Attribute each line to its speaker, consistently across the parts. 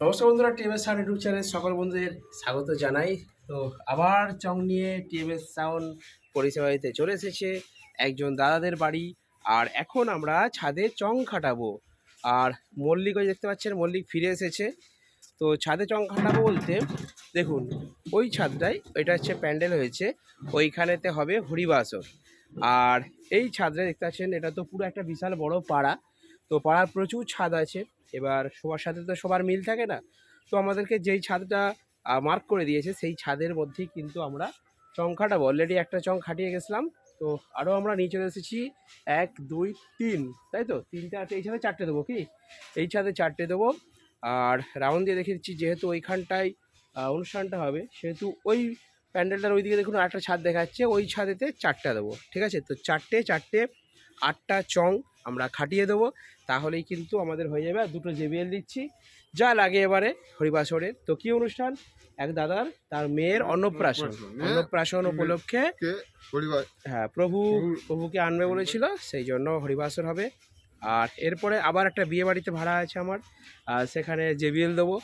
Speaker 1: নমস্কার বন্ধুরা TMS sound YouTube channel সকল বন্ধুদের স্বাগত জানাই। তো আবার চং নিয়ে টিএমএস সাউন্ড পরিষেবা দিতে চলে এসেছে একজন দাদাদের বাড়ি, আর এখন আমরা ছাদে চং খাটাবো। আর মল্লিক ওই দেখতে পাচ্ছেন, মল্লিক ফিরে এসেছে। তো ছাদে চং খাটাবো বলতে, দেখুন, ওই ছাদটাই ওইটা হচ্ছে প্যান্ডেল হয়েছে, ওইখানেতে হবে হরিবাসর আর এই ছাদটা দেখতে পাচ্ছেন, এটা তো পুরো একটা বিশাল বড় পাড়া। তো পাড়ার প্রচুর ছাদ আছে। এবার সবার সাথে তো সবার মিল থাকে না। তো আমাদেরকে যেই ছাদটা মার্ক করে দিয়েছে, সেই ছাদের মধ্যেই কিন্তু আমরা চং খাটাবো। অলরেডি একটা চং খাটিয়ে গেছিলাম। তো আরও আমরা নিয়ে চলে এসেছি। এক, দুই, তিন, তাই তো? তিনটে এই ছাদে চারটে দেবো কি? এই ছাদে চারটে দেবো। আর রাউন্ড দিয়ে দেখে দিচ্ছি, যেহেতু ওইখানটায় অনুষ্ঠানটা হবে, সেহেতু ওই প্যান্ডেলটার ওইদিকে দেখুন আটটা ছাদ দেখাচ্ছে। ওই ছাদেতে চারটা দেবো, ঠিক আছে? তো চারটে চারটে, আটটা চং আমরা খাটিয়ে দেবো তাহলেই কিন্তু আমাদের হয়ে যাবে। আর দুটো জেবিএল দিচ্ছি যা লাগে এবারে হরিবাসরের। তো কী অনুষ্ঠান? এক দাদার তার মেয়ের অন্নপ্রাশন। অন্নপ্রাশন উপলক্ষে হ্যাঁ প্রভু
Speaker 2: প্রভু-
Speaker 1: প্রভুকে আনবে বলেছিল সেই জন্য হরিবাসর হবে। আর এরপরে আবার একটা বিয়ে বাড়িতে ভাড়া আছে আমার আর সেখানে জেবিএল দেবো।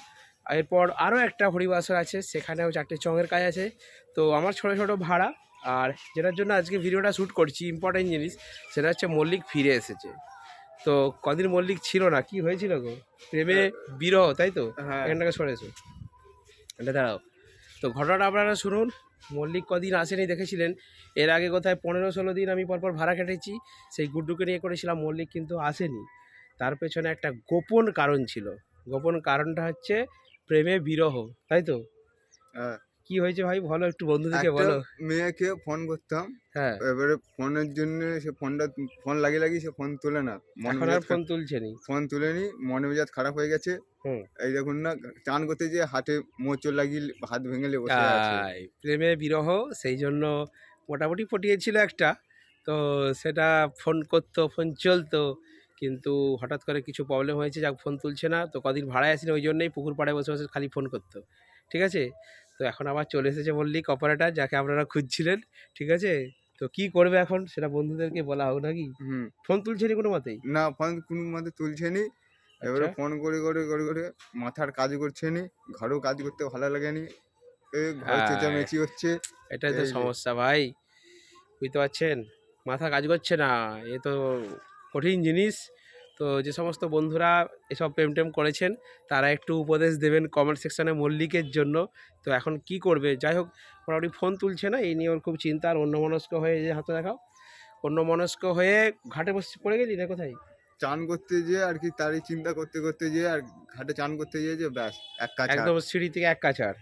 Speaker 1: এরপর আরও একটা হরিবাসর আছে সেখানেও চারটে চঙের কাজ আছে। তো আমার ছোটো ছোটো ভাড়া আর যেটার জন্য আজকে ভিডিওটা শ্যুট করছি ইম্পর্টেন্ট জিনিস সেটা হচ্ছে মল্লিক ফিরে এসেছে। তো কদিন মল্লিক ছিল না কি হয়েছিল গো? প্রেমে বিরহ তাই তো?
Speaker 2: হ্যাঁ।
Speaker 1: এখানটাকে সরেছো এটা দাঁড়াও। তো ঘটনাটা আপনারা শুনুন। মল্লিক কদিন আসেনি দেখেছিলেন। এর আগে কোথায় পনেরো ষোলো দিন আমি পরপর ভাড়া কেটেছি সেই গুড্ডুকে নিয়ে করেছিলাম মল্লিক কিন্তু আসেনি। তার পেছনে একটা গোপন কারণ ছিল। গোপন কারণটা হচ্ছে প্রেমে বিরহ তাই তো?
Speaker 2: হ্যাঁ।
Speaker 1: কি হয়েছে ভাই? বলো একটু বন্ধুদেরকে বলো।
Speaker 2: মেয়েকে ফোন করতাম।
Speaker 1: হ্যাঁ।
Speaker 2: এবারে ফোনের জন্য সে ফোনটা ফোন লাগিয়ে লাগিয়ে সে ফোন তোলে না। মন
Speaker 1: এখন আর ফোন তুলছে নি
Speaker 2: ফোন তুলেনি মনে মেজাজ খারাপ হয়ে গেছে। এই দেখুন না চান করতে যে হাতে মোচড় লাগিয়ে হাত ভেঙে বসে আছে।
Speaker 1: প্রেমে বিরহ সেই জন্য মোটামুটি পটিয়েছিল একটা। তো সেটা ফোন করতো ফোন চলতো কিন্তু হঠাৎ করে কিছু প্রবলেম হয়েছে যাক ফোন তুলছে না। তো কদিন ভাড়ায় আসেনি ওই জন্যই পুকুর পাড়ে বসে বসে খালি ফোন করতো। ঠিক আছে? তো এখন আবার চলে এসেছে মল্লিক অপারেটার যাকে আপনারা খুঁজছিলেন ঠিক আছে? তো কি করবে এখন সেটা বন্ধুদেরকে বলা হোক নাকি?
Speaker 2: হুম।
Speaker 1: ফোন তুলছে নি কোনো মতেই?
Speaker 2: না ফোন কোনো মতে তুলছে নি। এবারে
Speaker 1: আচ্ছা।
Speaker 2: ফোন করে করে করে করে মাথার কাজ করছে নি। ঘরেও কাজ করতে ভালো লাগেনি
Speaker 1: হ্যাঁ।
Speaker 2: চেঁচামেচি হচ্ছে।
Speaker 1: এটাই তো সমস্যা ভাই বুঝতে পারছেন? মাথা কাজ করছে না এ তো কঠিন জিনিস। তো যে সমস্ত বন্ধুরা এসব প্রেম টেম করেছেন তারা একটু উপদেশ দেবেন কমেন্ট সেকশনে মল্লিকের জন্য। তো এখন কি করবে? যাই হোক মোটামুটি ফোন তুলছে না এই নিয়ে ওর খুব চিন্তা। আর অন্যমনস্ক হয়ে এই যে হাতে দেখাও অন্যমনস্ক হয়ে ঘাটে বসে পড়ে গেলি না কোথায়?
Speaker 2: চান করতে যেয়ে আর কি তারই চিন্তা করতে করতে যেয়ে আর ঘাটে চান করতে যেয়ে যে ব্যাস এক কাছা
Speaker 1: একদম সিঁড়ি থেকে এক কাছার।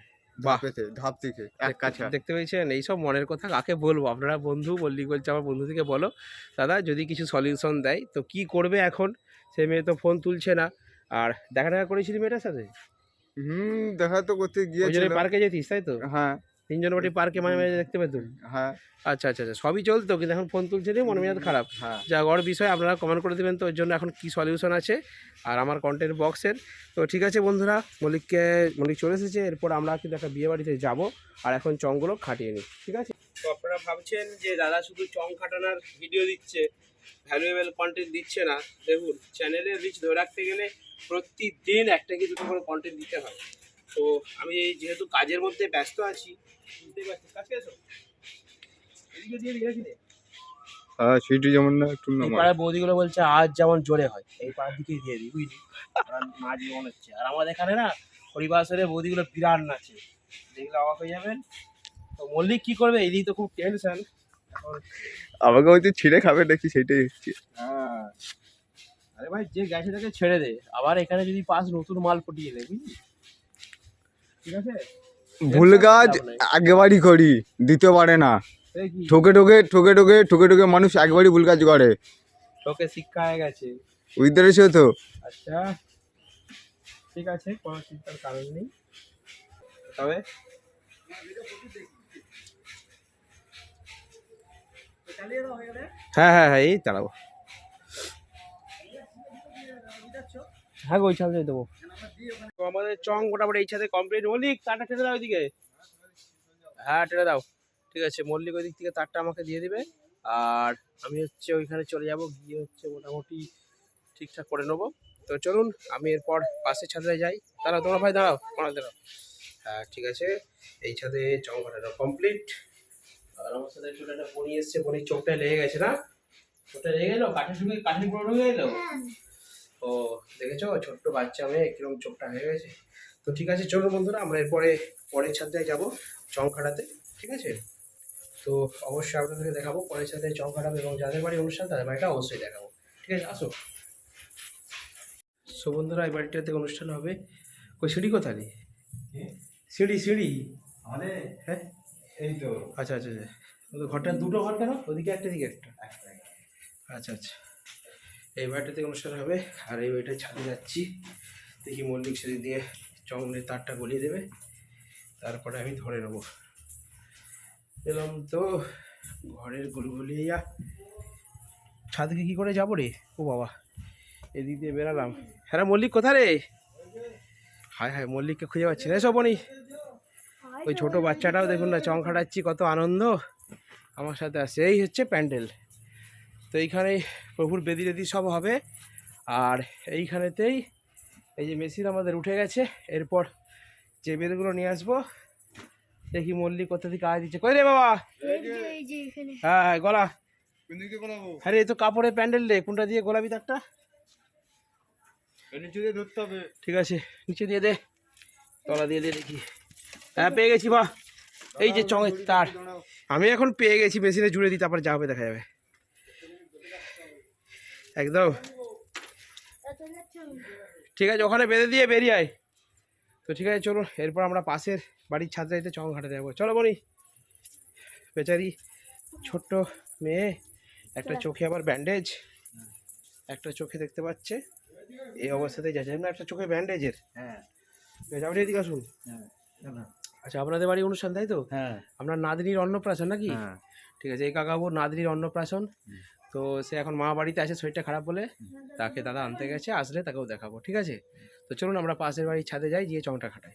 Speaker 2: ধাপেতে ধাপ থেকে এক
Speaker 1: দেখতে- দেখতে পেয়েছেন? এইসব মনের কথা কাকে বলব? আপনারা বন্ধু বললি বলছে আমার বন্ধু থেকে বলো। দাদা যদি কিছু সলিউশন দেয় তো কি করবে এখন? সে মেয়ে তো ফোন তুলছে না। আর দেখা দেখা করেছিলি মেয়েটার সাথে?
Speaker 2: হুম দেখা তো করতে গিয়ে
Speaker 1: পার্কে যেতিস তাই তো?
Speaker 2: হ্যাঁ।
Speaker 1: তিনজন বাটি পার্কে মাঝে মাঝে দেখতে পেতুম।
Speaker 2: হ্যাঁ।
Speaker 1: আচ্ছা আচ্ছা আচ্ছা সবই চলতো কিন্তু এখন ফোন তুলছে নি মনে মেজাজ খারাপ।
Speaker 2: হ্যাঁ।
Speaker 1: যা গড় বিষয় আপনারা কমেন্ট করে দেবেন তো ওর জন্য এখন কি সলিউশন আছে আর আমার কন্টেন্ট বক্সের তো ঠিক আছে বন্ধুরা মল্লিককে মল্লিক চলে এসেছে এরপর আমরা কিন্তু একটা বিয়ে বাড়িতে যাব আর এখন চংগুলো খাটিয়ে নিই ঠিক আছে? তো আপনারা ভাবছেন যে দাদা শুধু চং খাটানোর ভিডিও দিচ্ছে ভ্যালুয়েবল কন্টেন্ট দিচ্ছে না। দেখুন চ্যানেলের রিচ ধরে রাখতে গেলে প্রতিদিন একটা কি দুটো করে কন্টেন্ট দিতে হয়। তো আমি এই যেহেতু কাজের মধ্যে ব্যস্ত আছি বুঝতেই পারছি। কাছে এসো এদিকে দিয়ে?
Speaker 2: হ্যাঁ সিটি যেমন না একটু
Speaker 1: পাড়ার বৌদিগুলো বলছে আজ যেমন জোরে হয়। এই পাড়ার দিকেই দিয়ে দিই বুঝলি? ওরা নাচ যেমন হচ্ছে। আর আমাদের এখানে না হরিবাসরে বৌদিগুলো বিরাট নাচে। দেখলে অবাক হয়ে যাবেন। তো মল্লিক কি করবে? এই তো খুব টেনশন এখন
Speaker 2: আমাকে হয়তো ছিঁড়ে খাবে নাকি সেটাই হচ্ছে।
Speaker 1: হ্যাঁ। আরে ভাই যে গেছে তাকে ছেড়ে দে। আবার এখানে যদি পাস নতুন মাল ফুটিয়ে দে বুঝলি?
Speaker 2: ভুল কাজ একবারই করি দিতে পারে না ঠকে ঠকে ঠকে ঠকে ঠকে ঠকে মানুষ একবারই ভুল কাজ করে।
Speaker 1: শিক্ষা হয়ে গেছে।
Speaker 2: বুঝতে পেরেছ তো।
Speaker 1: আচ্ছা ঠিক আছে কোনো চিন্তার কারণ নেই। তবে হ্যাঁ হ্যাঁ হ্যাঁ এই দাঁড়াবো হ্যাঁ ওই ছাদে দেবো। আমাদের চং মোটামুটি এই ছাদে কমপ্লিট মল্লিক তারটা টেনে দাও ওইদিকে। হ্যাঁ টেনে দাও। ঠিক আছে মল্লিক ওই দিক থেকে তারটা আমাকে দিয়ে দিবে। আর আমি হচ্ছে ওইখানে চলে যাব গিয়ে হচ্ছে মোটামুটি ঠিকঠাক করে নেব। তো চলুন আমি এরপর পাশের ছাদে যাই। দাঁড়াও তোমার ভাই দাঁড়াও আমার দাঁড়াও। হ্যাঁ ঠিক আছে। এই ছাদে চং কাটানো কমপ্লিট আর আমার সাথে ছোট একটা বনি এসছে বনির চোখটা লেগে গেছে না? চোখটা লেগে গেলো? কাঠে শুকিয়ে কাঠে পুরো ঢুকে গেলো? ও দেখেছ ছোট্ট বাচ্চা মেয়ে কীরকম চোখটা হয়ে গেছে? তো ঠিক আছে চলো বন্ধুরা আমরা এরপরে পরের ছাদটায় যাব চং কাটাতে ঠিক আছে? তো অবশ্যই আপনাদেরকে দেখাবো পরের সাথে চং কাটাবো এবং যাদের বাড়ি অনুষ্ঠান তাদের বাড়িটা অবশ্যই দেখাবো। ঠিক আছে আসো। সো বন্ধুরা এই বাড়িটাতে অনুষ্ঠান হবে ওই সিঁড়ি কোথায় সিঁড়ি সিঁড়ি। হ্যাঁ?
Speaker 2: এই তো।
Speaker 1: আচ্ছা আচ্ছা আচ্ছা। ঘরটা দুটো ঘর কেন? ওদিকে একটা দিকে একটা। আচ্ছা আচ্ছা। এই বাড়িটাতে অনুষ্ঠান হবে। আর এই বাড়িটা ছাদে যাচ্ছি। দেখি মল্লিক সেদিক দিয়ে চঙ্গলের তারটা গলিয়ে দেবে। তারপরে আমি ধরে নেব। এলাম তো ঘরের গলগলিয়া ছাদকে কি করে যাব রে? ও বাবা, এদিক দিয়ে বেরালাম। হ্যাঁ মল্লিক কোথা রে? হায় হায়, মল্লিককে খুঁজে পাচ্ছি না সব বনি ওই ছোট বাচ্চাটাও দেখুন না, চং খাটাচ্ছি, কত আনন্দ। আমার সাথে আসছে। এই হচ্ছে প্যান্ডেল। তো এইখানে প্রভুর বেদি টেদি সব হবে। আর এইখানেতেই এই যে মেশিন আমাদের উঠে গেছে। এরপর যে বেদগুলো নিয়ে আসব দেখি মল্লিক কোথা থেকে আয় দিচ্ছে। কই রে বাবা? হ্যাঁ হ্যাঁ গলা।
Speaker 2: কোন দিকে
Speaker 1: আরে এই তো কাপড়ের প্যান্ডেল রে। কোনটা দিয়ে গোলাপি তারটা
Speaker 2: নিচে দিয়ে ধরতে হবে।
Speaker 1: ঠিক আছে নিচে দিয়ে দে। তলা দিয়ে দে দেখি। হ্যাঁ পেয়ে গেছি বা এই যে চঙের তার। আমি এখন পেয়ে গেছি মেশিনে জুড়ে দিই তারপরে যা হবে দেখা যাবে। একদম। ঠিক আছে ওখানে বেঁধে দিয়ে বেরিয়ে আয়। তো ঠিক আছে চলো এরপর আমরা পাশের বাড়ির ছাত্রাইতে চং ঘাটাতে যাব। চলো বলি বেচারি ছোট্ট মেয়ে একটা চোখে আবার ব্যান্ডেজ একটা চোখে দেখতে পাচ্ছে। এই অবস্থাতেই যাচ্ছে। না একটা চোখে ব্যান্ডেজের
Speaker 2: হ্যাঁ।
Speaker 1: আপনি এদিকে আসুন।
Speaker 2: হ্যাঁ
Speaker 1: আচ্ছা আপনাদের বাড়ি অনুষ্ঠান তাই তো?
Speaker 2: হ্যাঁ।
Speaker 1: আপনার নাতনির অন্নপ্রাশন নাকি?
Speaker 2: হ্যাঁ।
Speaker 1: ঠিক আছে এই কাকাবুর নাতনির অন্নপ্রাশন। তো সে এখন মা বাড়িতে আছে শরীরটা খারাপ বলে তাকে দাদা আনতে গেছে আসলে তাকেও দেখাবো ঠিক আছে? তো চলুন আমরা পাশের বাড়ির ছাদে যাই গিয়ে চংটা খাটাই।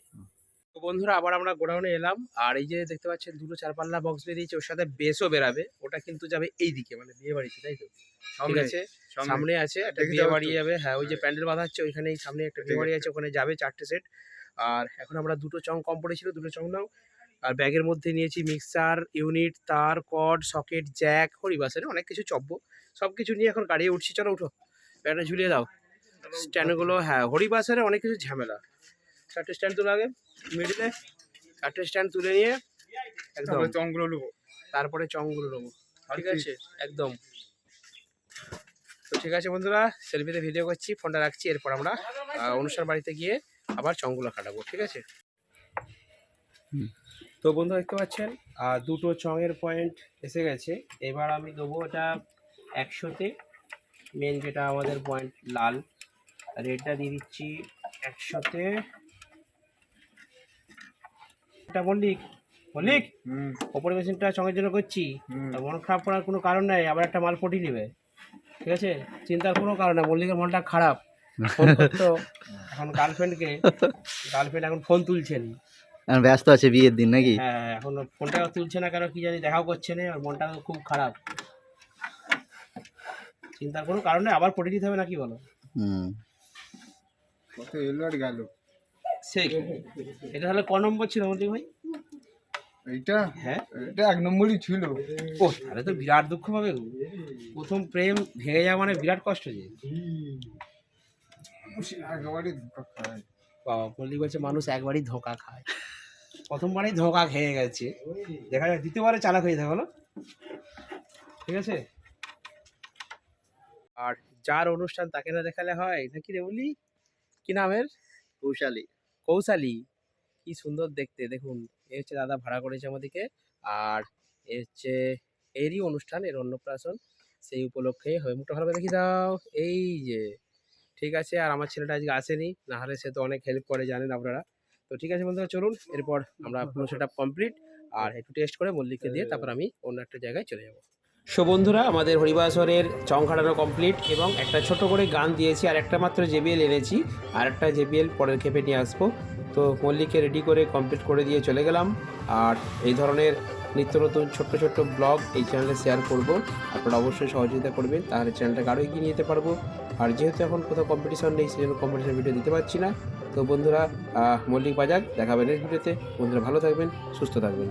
Speaker 1: তো বন্ধুরা আবার আমরা গোডাউনে এলাম আর এই যে দেখতে পাচ্ছেন দুটো চারপাল্লা বক্স বেরিয়েছে ওর সাথে বেসও বেরাবে ওটা কিন্তু যাবে এই দিকে মানে বিয়ে বাড়িতে তাই তো? ঠিক আছে? সামনে আছে একটা বিয়ে বাড়ি যাবে হ্যাঁ ওই যে প্যান্ডেল বাঁধা হচ্ছে ওইখানেই সামনে একটা বিয়ে বাড়ি আছে ওখানে যাবে চারটে সেট আর এখন আমরা দুটো চং কম পড়েছিল দুটো চং নাও। আর ব্যাগের মধ্যে নিয়েছি মিক্সার ইউনিট তার কড সকেট জ্যাক হরিবাসের অনেক কিছু চব্য সব কিছু নিয়ে এখন গাড়ি উঠছি। চলো উঠো। ব্যাগটা ঝুলিয়ে দাও। স্ট্যান্ডগুলো হ্যাঁ হরিবাসের অনেক কিছু ঝামেলা। চারটে স্ট্যান্ড তুলে আগে মিডিলে চারটে স্ট্যান্ড তুলে নিয়ে একদম।
Speaker 2: তারপরে চংগুলো নেব
Speaker 1: তারপরে চংগুলো নেব ঠিক আছে? একদম। তো ঠিক আছে বন্ধুরা সেলফিতে ভিডিও করছি ফোনটা রাখছি এরপর আমরা অনুষ্ঠান বাড়িতে গিয়ে আবার চংগুলো কাটাবো। ঠিক আছে? তো বন্ধু দেখতে পাচ্ছেন আহ, দুটো চঙের পয়েন্ট এসে গেছে। এবার আমি দেবো এটা একশোতে। মেন যেটা আমাদের পয়েন্ট লাল। রেডটা দিয়ে দিচ্ছি একশোতে। এটা মল্লিক মল্লিক
Speaker 2: হুম
Speaker 1: ওপরে মেশিনটা চঙের জন্য করছি। মন খারাপ করার কোনো কারণ নেই আবার একটা মাল পটি নেবে। ঠিক আছে? চিন্তার কোনো কারণ নেই মল্লিকের মনটা খারাপ। করতো এখন গার্লফ্রেন্ডকে গার্লফ্রেন্ড এখন ফোন তুলছেন
Speaker 3: এখন ব্যস্ত আছে বিয়ের দিন নাকি?
Speaker 1: হ্যাঁ এখন ফোনটা তুলছে না কেন কি জানি দেখাও করছে না আর মনটা খুব খারাপ। চিন্তার কোনো কারণ আবার পটি দিতে হবে নাকি বলো?
Speaker 3: হুম।
Speaker 2: কত এলো আর গেল
Speaker 1: সেই এটা তাহলে ক নম্বর ছিল মল্লিক ভাই?
Speaker 2: এইটা?
Speaker 1: হ্যাঁ।
Speaker 2: এটা এক নম্বরই ছিল।
Speaker 1: ও তাহলে তো বিরাট দুঃখ পাবে। প্রথম প্রেম ভেঙে যাওয়া মানে বিরাট কষ্ট যে। বাবা মল্লিক বলছে মানুষ একবারই ধোকা খায়। প্রথমবারই ধোঁকা খেয়ে গেছে। দেখা যায় দ্বিতীয়বারে চালাক হয়ে থাকে বলো। ঠিক আছে? আর যার অনুষ্ঠান তাকে না দেখালে হয়? নাকি রে বলি? কি নামের
Speaker 3: কৌশালী।
Speaker 1: কৌশালী। কি সুন্দর দেখতে। দেখুন এ হচ্ছে দাদা ভাড়া করেছে আমাদেরকে। আর এ হচ্ছে এরই অনুষ্ঠান এর অন্নপ্রাশন। সেই উপলক্ষে হয়ে মুখটা ভালো দেখি দাও। এই যে। ঠিক আছে আর আমার ছেলেটা আজকে আসেনি। না হলে সে তো অনেক হেল্প করে জানেন আপনারা। তো ঠিক আছে বন্ধুরা, চলুন। এরপর আমরা পুরো সেটা কমপ্লিট আর একটু টেস্ট করে মল্লিককে দিয়ে তারপর আমি অন্য একটা জায়গায় চলে যাব। সো বন্ধুরা, আমাদের হরিবাসরের চং খাটানো কমপ্লিট এবং একটা ছোট করে গান দিয়েছি, আর একটা মাত্র জেবিএল এনেছি, আর একটা জেবিএল পরের ক্ষেপে নিয়ে আসব। তো মল্লিককে রেডি করে কমপ্লিট করে দিয়ে চলে গেলাম। আর এই ধরনের নিত্য নতুন ছোট্ট ছোট্ট ব্লগ এই চ্যানেলে শেয়ার করব। আপনারা অবশ্যই সহযোগিতা করবেন, তাহলে চ্যানেলটাকে আরও এগিয়ে নিয়ে যেতে পারব। আর যেহেতু এখন কোথাও কম্পিটিশন নেই, সেই জন্য কম্পিটিশন ভিডিও দিতে পারছি না। তো বন্ধুরা মল্লিক বাজার দেখাবেন এই ভিডিওতে বন্ধুরা ভালো থাকবেন সুস্থ থাকবেন।